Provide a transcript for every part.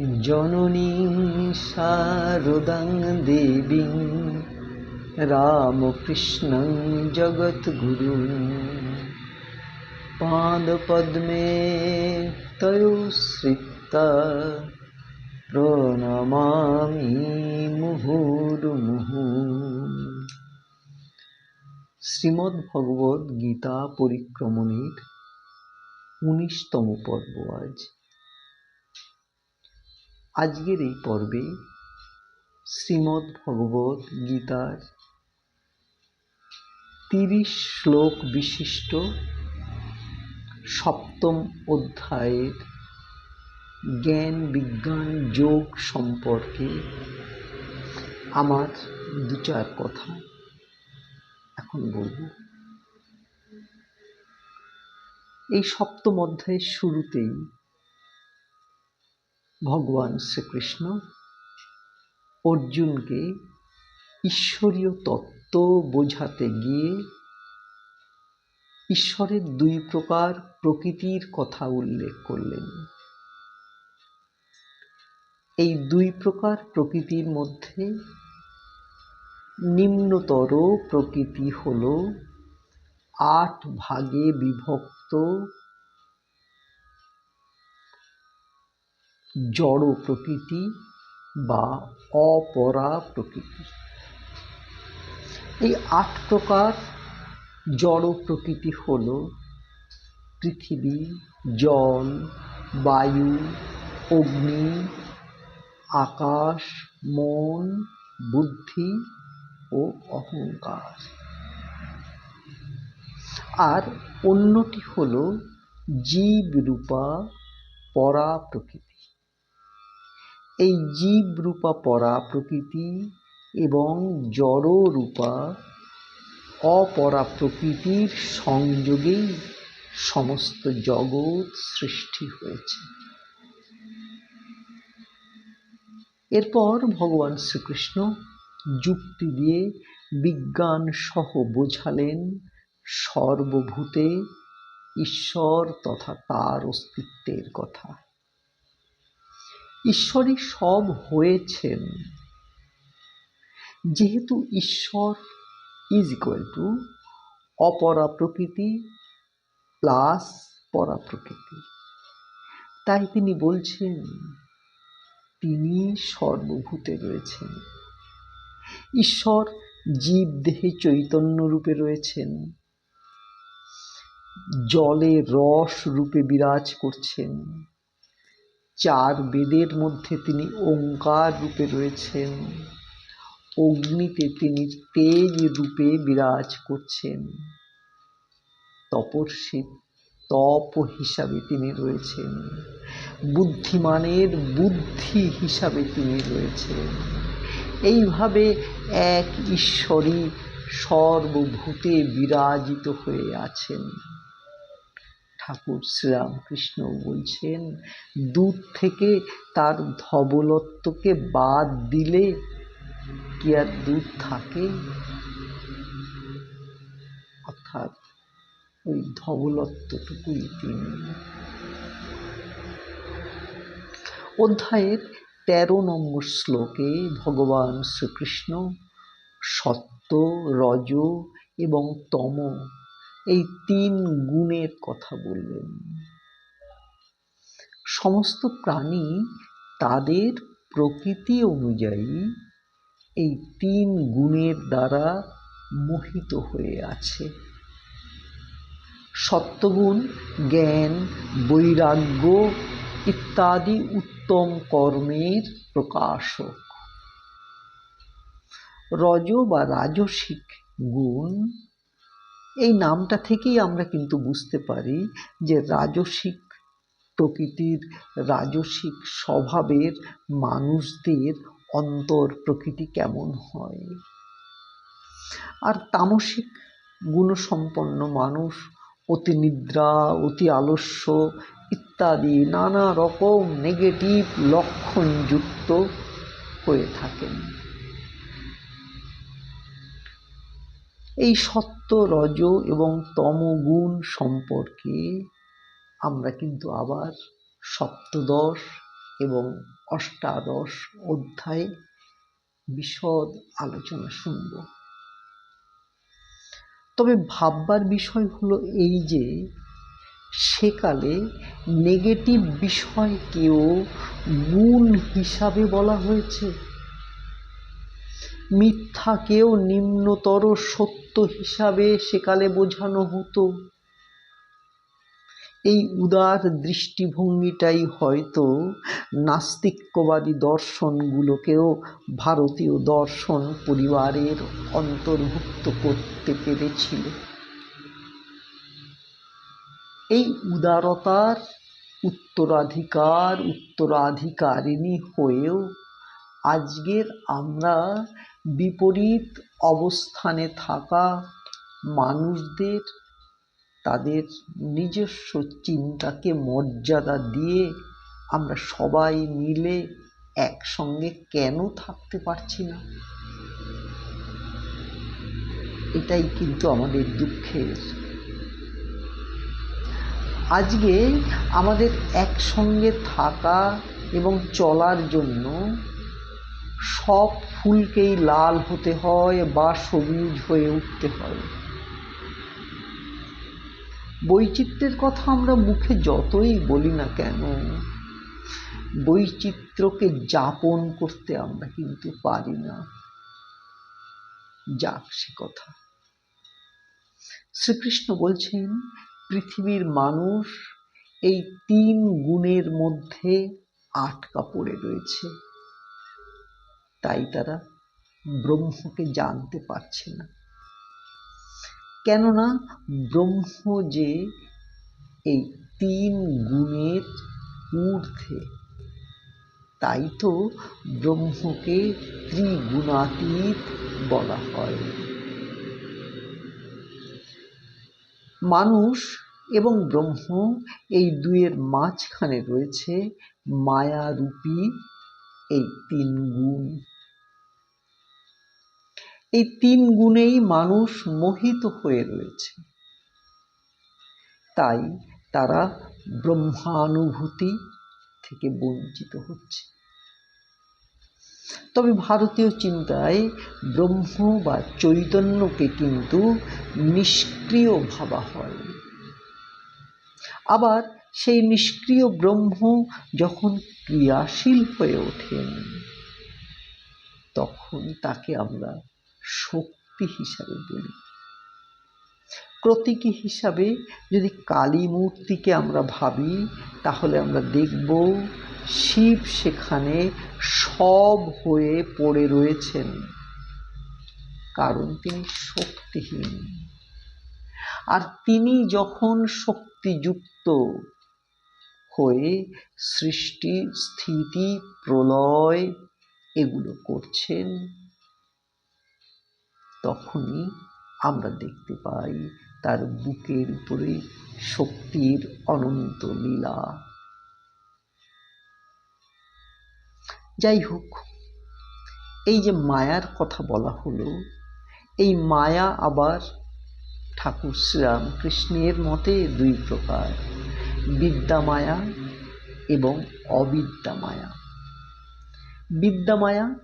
জননীং শারদাং দেবীং রামকৃষ্ণং জগদ্গুরুং পাদপদ্মে তয়োশ্রিতা প্রণমামি মুহুর্মুহু। শ্রীমদ্ ভগবদ গীতা পরিক্রমণের উনিশতম পর্ব আজ। আজকের এই পর্বে শ্রীমদ্ ভগবদ গীতার তিরিশ শ্লোক বিশিষ্ট সপ্তম অধ্যায়ের জ্ঞান বিজ্ঞান যোগ সম্পর্কে আমার দু চার কথা এখন বলব। এই সপ্তম অধ্যায়ের শুরুতেই ভগবান শ্রীকৃষ্ণ অর্জুনকে ঈশ্বরীয় তত্ত্ব বোঝাতে গিয়ে ঈশ্বরের দুই প্রকার প্রকৃতির কথা উল্লেখ করলেন। এই দুই প্রকার প্রকৃতির মধ্যে নিম্নতর প্রকৃতি হল আট ভাগে বিভক্ত জড় প্রকৃতি বা অপরা প্রকৃতি। এই আট প্রকার জড় প্রকৃতি হল পৃথিবী জল বায়ু, অগ্নি, আকাশ, মন, বুদ্ধি ও অহংকার। আর অন্যটি হল জীব রূপা পরা প্রকৃতি এই জীব রূপা পরা প্রকৃতি এবং জড় রূপা অপরা প্রকৃতির সংযোগেই সমস্ত জগৎ সৃষ্টি হয়েছে। এরপর ভগবান শ্রীকৃষ্ণ যুক্তি দিয়ে বিজ্ঞান সহ বোঝালেন, সর্বভূতে ঈশ্বর তথা তার অস্তিত্বের কথা। ঈশ্বরই সব হয়েছেন। যেহেতু ঈশ্বর ইজ ইকুয়াল টু অপরা প্রকৃতি প্লাস পরা প্রকৃতি। তাই তিনি বলছেন, তিনি সর্বভূতে রয়েছেন। ঈশ্বর জীব দেহে চৈতন্য রূপে রয়েছেন। জলে রস রূপে বিরাজ করছেন। চার বেদের মধ্যে তিনি ওঙ্কার রূপে রয়েছেন। অগ্নিতে তিনি তেজ রূপে বিরাজ করছেন। তপস্বী, তপ হিসাবে তিনি রয়েছেন। বুদ্ধিমানের বুদ্ধি হিসাবে তিনি রয়েছেন। এইভাবে এক ঈশ্বরই সর্বভূতে বিরাজিত হয়ে আছেন। ঠাকুর শ্রীরামকৃষ্ণ বলছেন, দূর থেকে তার ধবলত্বকে বাদ দিলে কি আর দুধ থাকে? অর্থাৎ ওই ধবলত্বটুকুই তিনি। অধ্যায়ের তেরো নম্বর শ্লোকে ভগবান শ্রীকৃষ্ণ সত্য, রজ এবং তম এই তিন গুণের কথা বললেন। সমস্ত প্রাণী তাদের প্রকৃতি অনুযায়ী এই তিন গুণের দ্বারা মোহিত হয়ে আছে। সত্যগুণ, জ্ঞান, বৈরাগ্য ইত্যাদি উত্তম কর্মের প্রকাশক। রজ বা রাজসিক গুণ এই নামটা থেকেই আমরা কিন্তু বুঝতে পারি যে রাজসিক প্রকৃতির, রাজসিক স্বভাবের মানুষদের অন্তর প্রকৃতি কেমন হয়? আর তামসিক গুণসম্পন্ন মানুষ, অতি নিদ্রা, অতি আলস্য ইত্যাদি নানা রকম নেগেটিভ লক্ষণযুক্ত হয়ে থাকেন। এই সত্য রজ এবং তমগুণ সম্পর্কে আমরা কিন্তু আবার সপ্তদশ এবং অষ্টাদশ অধ্যায়ে বিশদ আলোচনা শুনব। তবে ভাববার বিষয় হলো এই যে সেকালে নেগেটিভ বিষয়কেও গুণ হিসাবে বলা হয়েছে। মিথ্যাকেও নিম্নতর সত্য হিসাবে সেকালে বোঝানো হতো। এই উদার দৃষ্টিভঙ্গিটাই হয়তো নাস্তিক্যবাদী দর্শনগুলোকেও ভারতীয় দর্শন পরিবারের অন্তর্ভুক্ত করতে পেরেছিল। এই উদারতার উত্তরাধিকার উত্তরাধিকারিণী হয়েও আজকের আমরা বিপরীত অবস্থানে থাকা মানুষদের, তাদের নিজস্ব চিন্তাকে মর্যাদা দিয়ে আমরা সবাই মিলে একসঙ্গে কেন থাকতে পারছি না? এটাই কিন্তু আমাদের দুঃখের। আজকে আমাদের একসঙ্গে থাকা এবং চলার জন্য সব ফুলকেই লাল হতে হয় বা সবুজ হয়ে উঠতে হয়। বৈচিত্র্যের কথা আমরা মুখে যতই বলি না কেন, বৈচিত্র্যকে যাপন করতে আমরা কিন্তু পারি না। যাক সে কথা। শ্রীকৃষ্ণ বলছেন, পৃথিবীর মানুষ এই তিন গুণের মধ্যে আটকা পড়ে রয়েছে। তাই তারা ব্রহ্মকে জানতে পারছে না। কেননা ব্রহ্ম যে এই তিন গুণের ঊর্ধ্বে, তাই তো ব্রহ্মকে ত্রিগুণাতীত বলা হয়। মানুষ এবং ব্রহ্ম এই দুয়ের মাঝখানে রয়েছে মায়ারূপী এই তিন গুণ। এই তিন গুণেই মানুষ মোহিত হয়ে রয়েছে। তাই তারা ব্রহ্মানুভূতি থেকে বঞ্চিত হচ্ছে। তবে ভারতীয় চিন্তায় ব্রহ্ম বা চৈতন্যকে কিন্তু নিষ্ক্রিয় ভাবা হয়। আবার সেই নিষ্ক্রিয় ব্রহ্ম যখন ক্রিয়াশীল হয়ে ওঠেন, তখন তাকে আমরা শক্তি হিসাবে বলি। প্রতীকী হিসাবে যদি কালী মূর্তিকে আমরা ভাবি, তাহলে আমরা দেখব শিব সেখানে সব হয়ে পড়ে রয়েছেন। কারণ তিনি শক্তিহীন। আর তিনি যখন শক্তিযুক্ত হয়ে সৃষ্টি, স্থিতি, প্রলয় এগুলো করছেন। তখনই আমরা দেখতে পাই তার বুকের উপরে শক্তির অনন্ত লীলা। যাই হোক, এই যে মায়ার কথা বলা হলো, এই মায়া আবার ঠাকুর শ্রীরামকৃষ্ণের মতে দুই প্রকার। বিদ্যামায়া এবং অবিদ্যামায়া। বিদ্যামায়া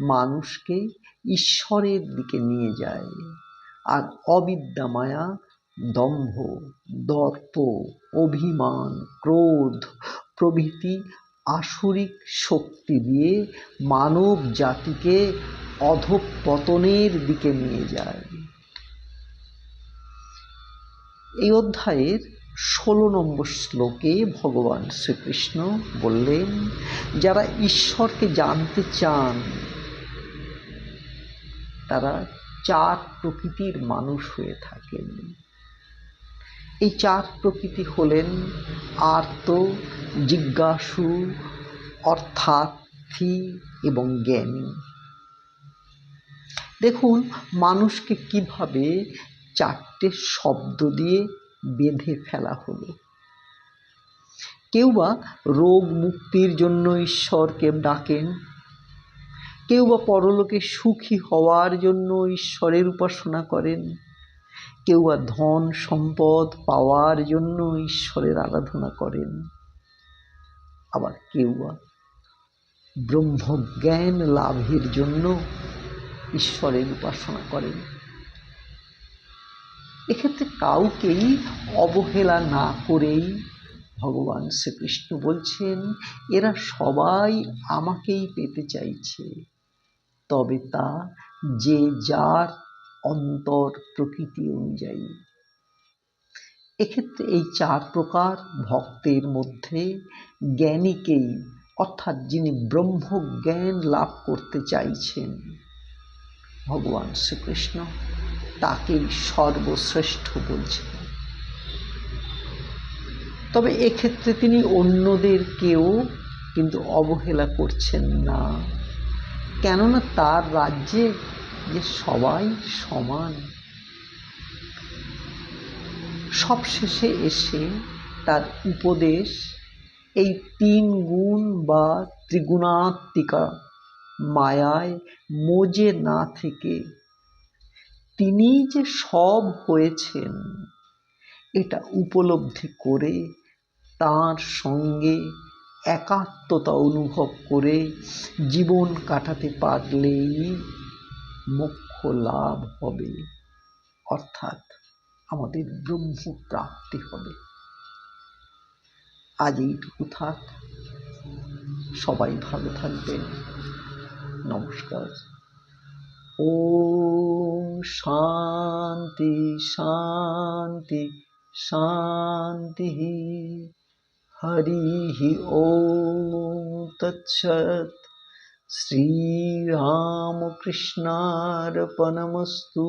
মানুষকে ঈশ্বরের দিকে নিয়ে যায় আর অবিদ্যামায়া দম্ভ, দর্প, অভিমান, ক্রোধ প্রভৃতি আসরিক শক্তি দিয়ে মানব জাতিকে অধপতনের দিকে নিয়ে যায়। এই অধ্যায়ের ষোলো নম্বর শ্লোকে ভগবান শ্রীকৃষ্ণ বললেন, যারা ঈশ্বরকে জানতে চান, তারা চার প্রকৃতির মানুষ হয়ে থাকেন। এই চার প্রকৃতি হলেন আর্ত, জিজ্ঞাসু, অর্থার্থী এবং জ্ঞানী। দেখুন, মানুষকে কীভাবে চারটে শব্দ দিয়ে বেঁধে ফেলা হলো। কেউ বা রোগ মুক্তির জন্য ঈশ্বরকে ডাকেন কেউ বা পরলোকে সুখী হওয়ার জন্য ঈশ্বরের উপাসনা করেন কেউ বা ধন সম্পদ পাওয়ার জন্য ঈশ্বরের আরাধনা করেন। আবার কেউ বা ব্রহ্মজ্ঞান লাভের জন্য ঈশ্বরের উপাসনা করেন। এক্ষেত্রে কাউকেই অবহেলা না করেই ভগবান শ্রীকৃষ্ণ বলছেন, এরা সবাই আমাকেই পেতে চাইছে। তবে তা যে যার অন্তর প্রকৃতি অনুযায়ী। এক্ষেত্রে এই চার প্রকার ভক্তের মধ্যে জ্ঞানীকেই, অর্থাৎ যিনি ব্রহ্মজ্ঞান লাভ করতে চাইছেন, ভগবান শ্রীকৃষ্ণ তাকেই সর্বশ্রেষ্ঠ বলছেন তবে এক্ষেত্রে তিনি অন্যদেরকেও কিন্তু অবহেলা করছেন না। কেননা তার রাজ্যে যে সবাই সমান, সবশেষে এসে তার উপদেশ, এই তিন গুণ বা ত্রিগুণাত্মিকা মায়ায় মজে না থেকে তিনি যে সব হয়েছেন, এটা উপলব্ধি করে তার সঙ্গে একাত্মতা অনুভব করে জীবন কাটাতে পারলেই মোক্ষ লাভ হবে, অর্থাৎ আমাদের ব্রহ্ম প্রাপ্তি হবে। আজ এইটুকু থাক। সবাই ভালো থাকবেন। নমস্কার। ও শান্তি শান্তি শান্তি হরি ও তৎসত শ্রীরামকৃষ্ণার্পণমস্তু।